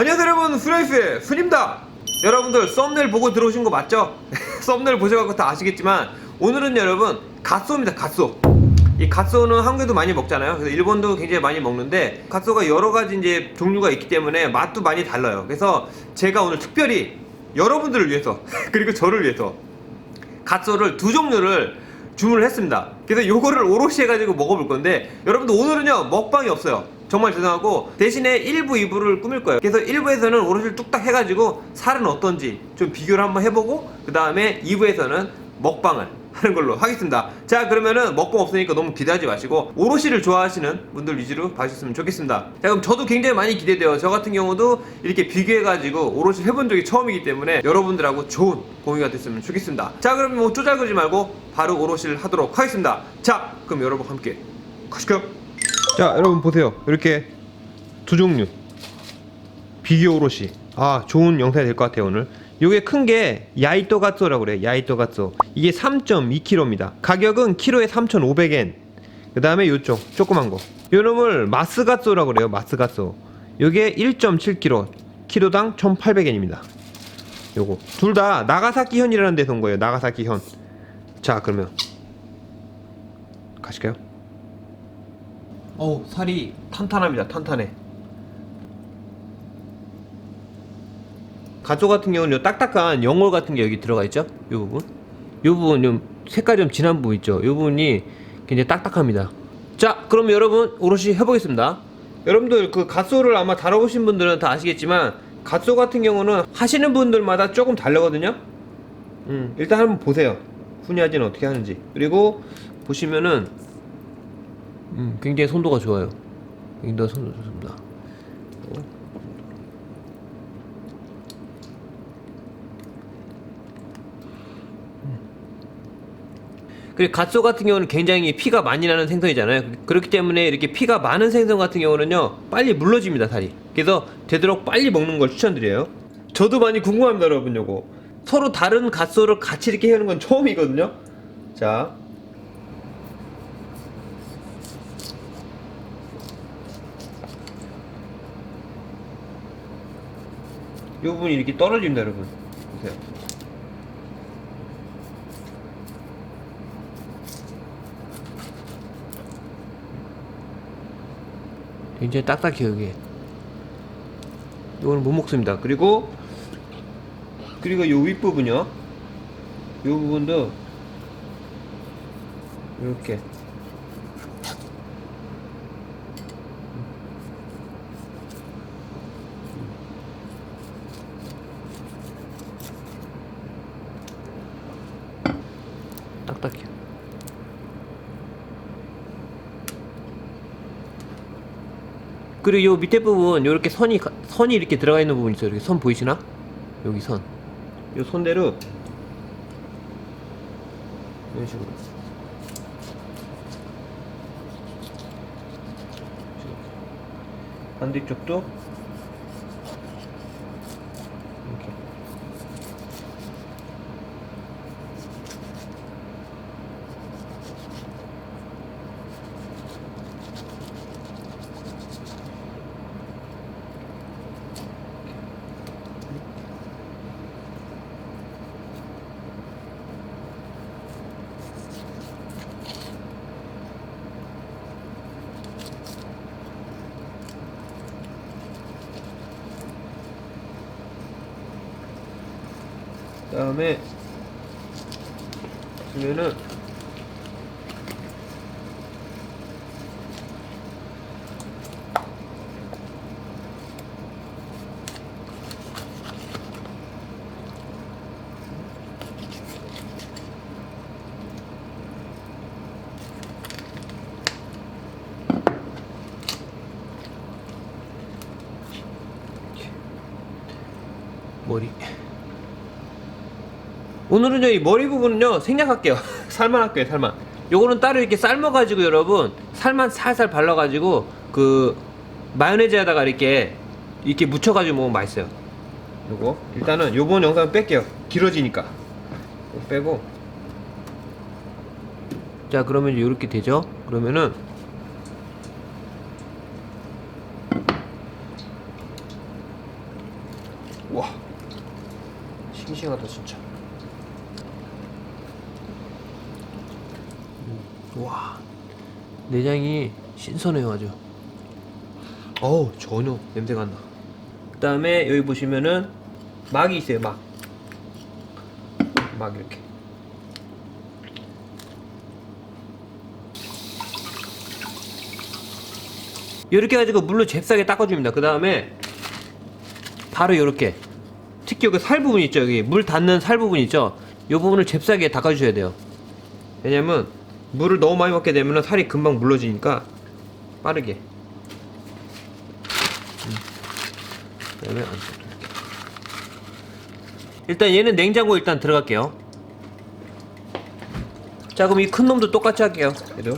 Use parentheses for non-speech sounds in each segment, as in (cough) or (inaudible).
안녕하세요 여러분 수라이프의 순입니다 여러분들 썸네일 보고 들어오신 거 맞죠? (laughs) 썸네일 보셔갖고 다 아시겠지만 오늘은 여러분 갓소입니다 갓소 이 갓소는 한국에도 많이 먹잖아요 그래서 일본도 굉장히 많이 먹는데 갓소가 여러 가지 이제 종류가 있기 때문에 맛도 많이 달라요 그래서 제가 오늘 특별히 여러분들을 위해서 (laughs) 그리고 저를 위해서 갓소를 두 종류를 주문을 했습니다. 그래서 요거를 오롯이 해가지고 먹어볼 건데 여러분들 오늘은요 먹방이 없어요. 정말 죄송하고 대신에 1부, 2부를 꾸밀 거예요. 그래서 1부에서는 오롯이를 뚝딱 해가지고 살은 어떤지 좀 비교를 한번 해보고 그 다음에 2부에서는 먹방을 하는 걸로 하겠습니다. 자 그러면은 먹방 없으니까 너무 기대하지 마시고 오롯이를 좋아하시는 분들 위주로 봐주셨으면 좋겠습니다. 자 그럼 저도 굉장히 많이 기대돼요. 저 같은 경우도 이렇게 비교해가지고 오롯이 해본 적이 처음이기 때문에 여러분들하고 좋은 공유가 됐으면 좋겠습니다. 자 그럼 뭐 쪼잘거리지 말고 바로 오롯이를 하도록 하겠습니다. 자 그럼 여러분 함께 가실까요? 자 여러분 보세요. 이렇게 두 종류. 비교 오롯이. 아 좋은 영상이 될 것 같아요 오늘. 요게 큰게 그래요. 야이토 가츠오. 이게 3.2kg입니다 가격은 키로에 3,500엔. 그 다음에 요쪽 조그만 거. 요놈을 마스 가츠오라고 그래요 마스 가츠오. 요게 1.7kg 키로당 1,800엔입니다. 요거. 둘 다 나가사키 현이라는 데서 온 거예요 나가사키 현자 그러면 가실까요? 어우 살이 탄탄합니다 탄탄해 가조 같은 경우는 요 딱딱한 영월 같은 게 여기 들어가 있죠? 요 부분. 요 부분 좀 색깔 좀 진한 부분 있죠? 요 부분이 굉장히 딱딱합니다. 자, 그럼 여러분 오롯이 해보겠습니다. 여러분들 그 갓소를 아마 다뤄보신 분들은 다 아시겠지만 갓소 같은 경우는 하시는 분들마다 조금 다르거든요. 음, 일단 한번 보세요. 후니아지는 어떻게 하는지. 그리고 보시면은 음, 굉장히 손도가 좋아요. 굉장히 손도 좋습니다. 그리고 갓소 같은 경우는 굉장히 피가 많이 나는 생선이잖아요. 그렇기 때문에 이렇게 피가 많은 생선 같은 경우는요, 빨리 물러집니다, 살이. 그래서 되도록 빨리 먹는 걸 추천드려요. 저도 많이 궁금합니다, 여러분, 요거. 서로 다른 갓소를 같이 이렇게 해는 건 처음이거든요. 자. 요 부분이 이렇게 떨어집니다, 여러분. 보세요. 굉장히 딱딱해요 이게 이거는 못 먹습니다 그리고 그리고 요 윗부분요 요 부분도 이렇게 딱딱해요 그리고 요 밑에 부분 요렇게 선이 가- 선이 이렇게 들어가 있는 부분 있어요. 이렇게 선 보이시나? 여기 선. 요 선대로 이런 식으로. 반대쪽도 이렇게. 그다음에 보면은 머리 오늘은요 이 머리 부분은요 생략할게요. (laughs) 살만 할게요 살만. 요거는 따로 이렇게 삶아가지고 여러분 살만 살살 발라가지고 그 마요네즈에다가 이렇게 이렇게 묻혀가지고 먹으면 맛있어요. 요거. 일단은 요번 영상 뺄게요. 길어지니까. 빼고. 자 그러면 이렇게 되죠? 그러면은 와 싱싱하다 진짜 음, 와 내장이 신선해요 아주. 어우 전혀 냄새가 안나. 그 다음에 여기 보시면은 막이 있어요 막. 막 이렇게. 이렇게 해가지고 물로 잽싸게 닦아줍니다. 그 다음에 바로 이렇게. 특히 여기 살 부분 있죠? 여기 물 닿는 살 부분 있죠? 이 부분을 잽싸게 닦아주셔야 돼요. 왜냐면 물을 너무 많이 먹게 되면 살이 금방 물러지니까 빠르게. 음. 일단 얘는 냉장고 일단 들어갈게요. 자 그럼 이 큰 놈도 똑같이 할게요. 얘도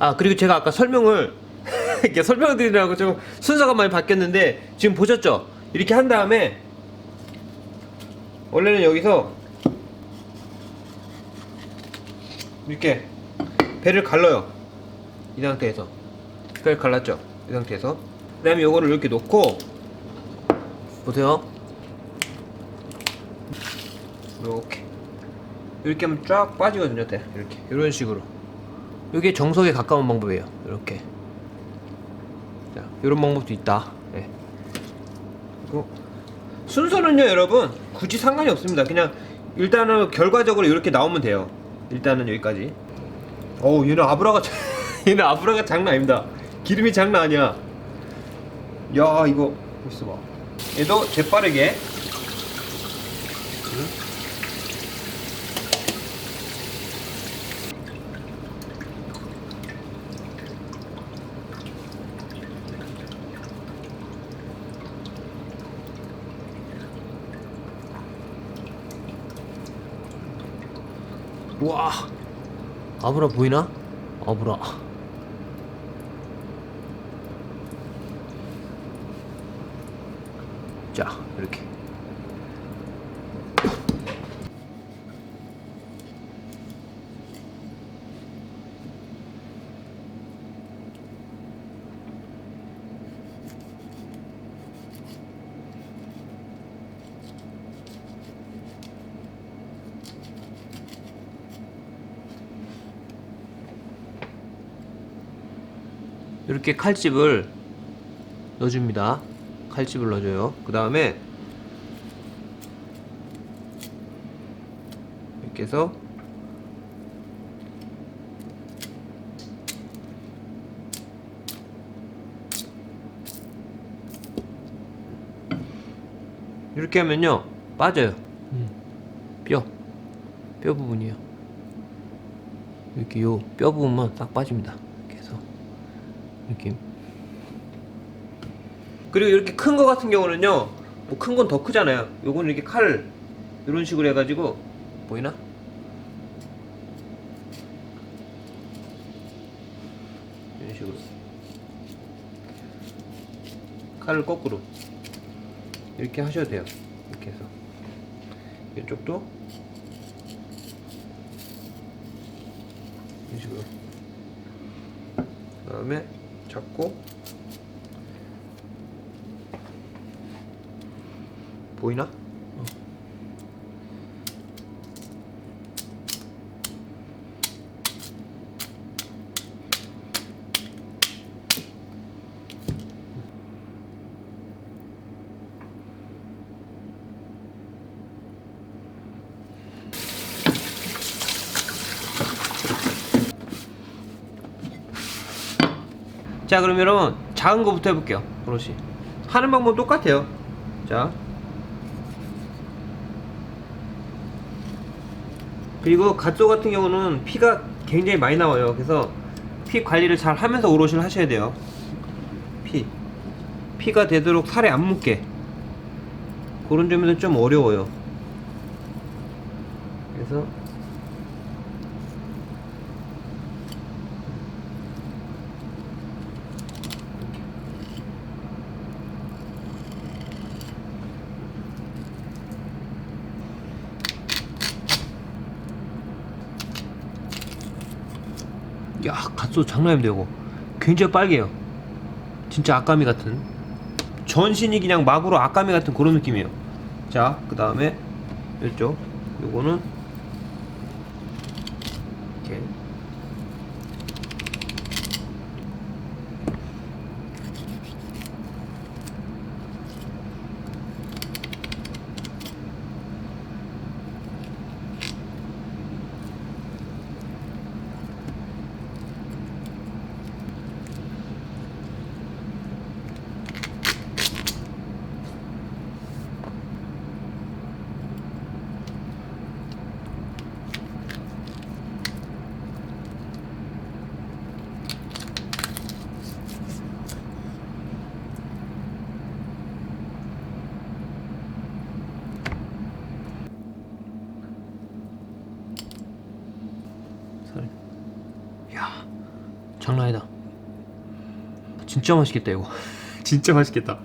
아 그리고 제가 아까 설명을 (laughs) 이렇게 설명드리라고 좀 순서가 많이 바뀌었는데 지금 보셨죠? 이렇게 한 다음에 원래는 여기서 이렇게 배를 갈라요. 이 상태에서. 배를 갈랐죠? 이 상태에서. 그 다음에 요거를 이렇게 놓고 보세요. 이렇게. 이렇게 하면 쫙 빠지거든요 대 이렇게. 이런 식으로 이게 정석에 가까운 방법이에요. 이렇게. 자, 이런 방법도 있다. 예. 그리고 순서는요, 여러분 굳이 상관이 없습니다. 그냥 일단은 결과적으로 이렇게 나오면 돼요. 일단은 여기까지. 어우, 얘는 아브라가 자- (laughs) 얘는 아브라가 장난 아닙니다. 기름이 장난 아니야. 야, 이거 있어 봐. 얘도 재빠르게. 와 아브라 보이나? 아브라 자 이렇게 이렇게 칼집을 넣어줍니다. 칼집을 넣어줘요. 그 다음에 이렇게 해서 이렇게 하면요 빠져요. 뼈, 뼈 부분이요. 이렇게 요 뼈 부분만 딱 빠집니다. 느낌. 그리고 이렇게 큰 거 같은 경우는요, 뭐 큰 건 더 크잖아요. 요거는 이렇게 칼 이런 식으로 해가지고 보이나? 이런 식으로 칼을 거꾸로 이렇게 하셔도 돼요. 이렇게 해서 이쪽도 이런 식으로. 그다음에 잡고 보이나? 어. 자 그럼 여러분 작은 거부터 해볼게요. 그렇지 하는 방법 똑같아요. 자. 그리고 갓소 같은 경우는 피가 굉장히 많이 나와요. 그래서 피 관리를 잘 하면서 오롯을 하셔야 돼요. 피. 피가 되도록 살에 안 묻게. 그런 점에서 좀 어려워요. 그래서 야 갓소 장난 아닌데 이거. 굉장히 빨개요. 진짜 아까미 같은. 전신이 그냥 막으로 아까미 같은 그런 느낌이에요. 자 그 다음에 이쪽. 요거는 이렇게 살. 야, 장난 아니다. 진짜 맛있겠다 이거. (laughs) 진짜 맛있겠다.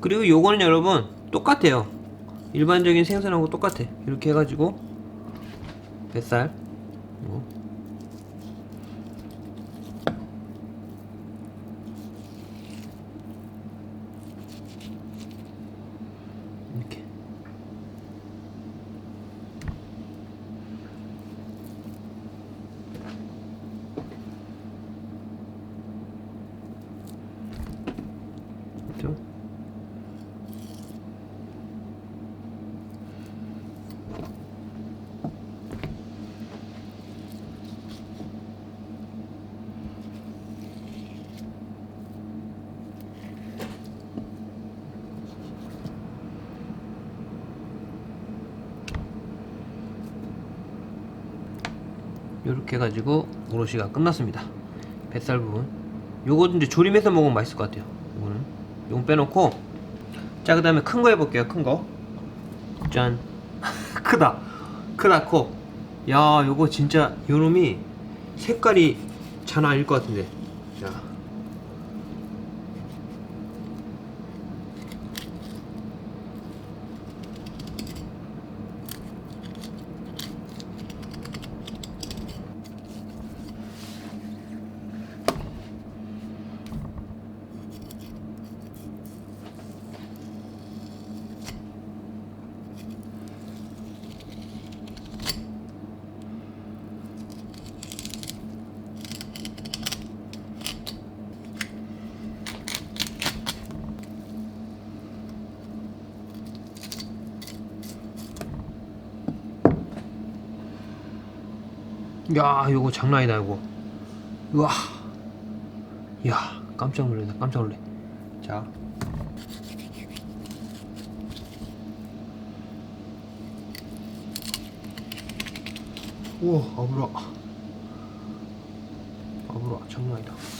그리고 요거는 여러분 똑같아요. 일반적인 생선하고 똑같아. 이렇게 해가지고 뱃살. 뭐. 이렇게. 그죠? 이렇게 해가지고 오롯이가 끝났습니다. 뱃살 부분. 요거는 이제 조림해서 먹으면 맛있을 것 같아요. 요건 빼놓고 자 그 다음에 큰 거 해볼게요. 큰 거. 짠. (laughs) 크다. 크다 커. 야 요거 진짜 요놈이 색깔이 장난 아닐 것 같은데. 자. 야, 이거 장난 아니다, 이거. 우와. 야, 깜짝 놀랐다, 깜짝 놀래. 자. 우와, 아브라. 아브라, 장난 장난입니다.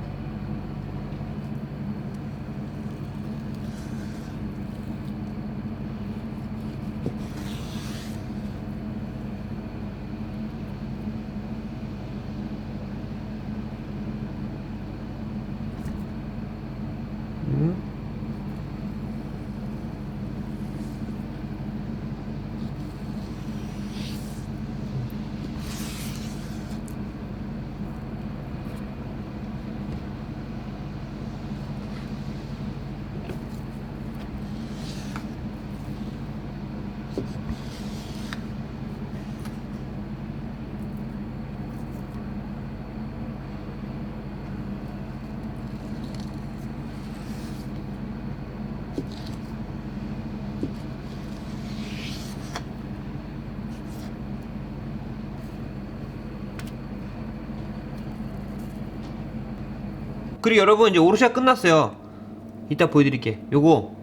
그리고 여러분 이제 오롯이가 끝났어요. 이따 보여드릴게. 요거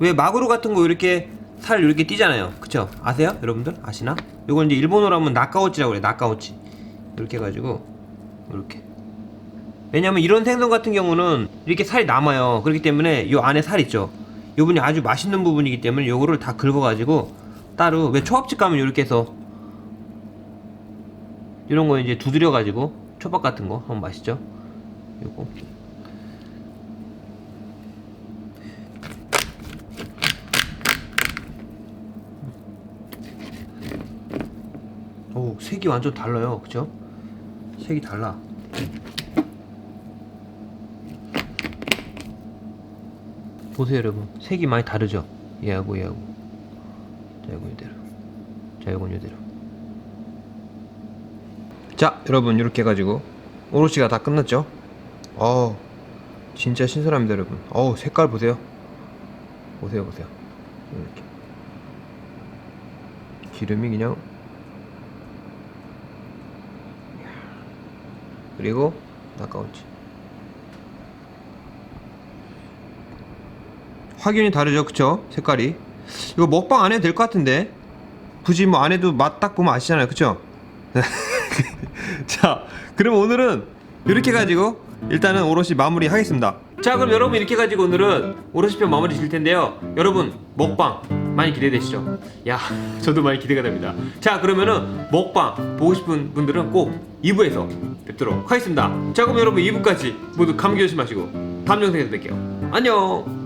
왜 마구로 같은 거 이렇게 살 이렇게 띄잖아요. 그쵸? 아세요? 여러분들 아시나? 요거 이제 일본어로 하면 나카오치라고 그래. 나카오치. 이렇게 해가지고 이렇게. 왜냐면 이런 생선 같은 경우는 이렇게 살이 남아요. 그렇기 때문에 요 안에 살 있죠. 요 부분이 아주 맛있는 부분이기 때문에 요거를 다 긁어가지고 따로 왜 초밥집 가면 이렇게 해서 이런 거 이제 두드려가지고 초밥 같은 거 하면 맛있죠. 요거. 오 색이 완전 달라요. 그죠? 색이 달라. 보세요 여러분. 색이 많이 다르죠? 얘하고 얘하고. 자 이건 이대로. 자 이건 이대로. 자 여러분 이렇게 해가지고 오롯이가 다 끝났죠? 어우 진짜 신선합니다 여러분. 어우 색깔 보세요. 보세요 보세요. 이렇게. 기름이 그냥. 그리고 아까웠지 확연히 다르죠 그쵸? 색깔이. 이거 먹방 안 해도 될 것 같은데? 굳이 뭐 안 해도 맛 딱 보면 아시잖아요 그쵸? (laughs) 자 그럼 오늘은 이렇게 가지고 일단은 오롯이 마무리 하겠습니다. 자 그럼 여러분 이렇게 가지고 오늘은 오롯이 편 마무리 질 텐데요. 여러분 먹방 많이 기대되시죠? 야 (laughs) 저도 많이 기대가 됩니다. 자 그러면은 먹방 보고 싶은 분들은 꼭 2부에서 뵙도록 하겠습니다. 자 그럼 여러분 2부까지 모두 감기 조심하시고 다음 영상에서 뵐게요. 안녕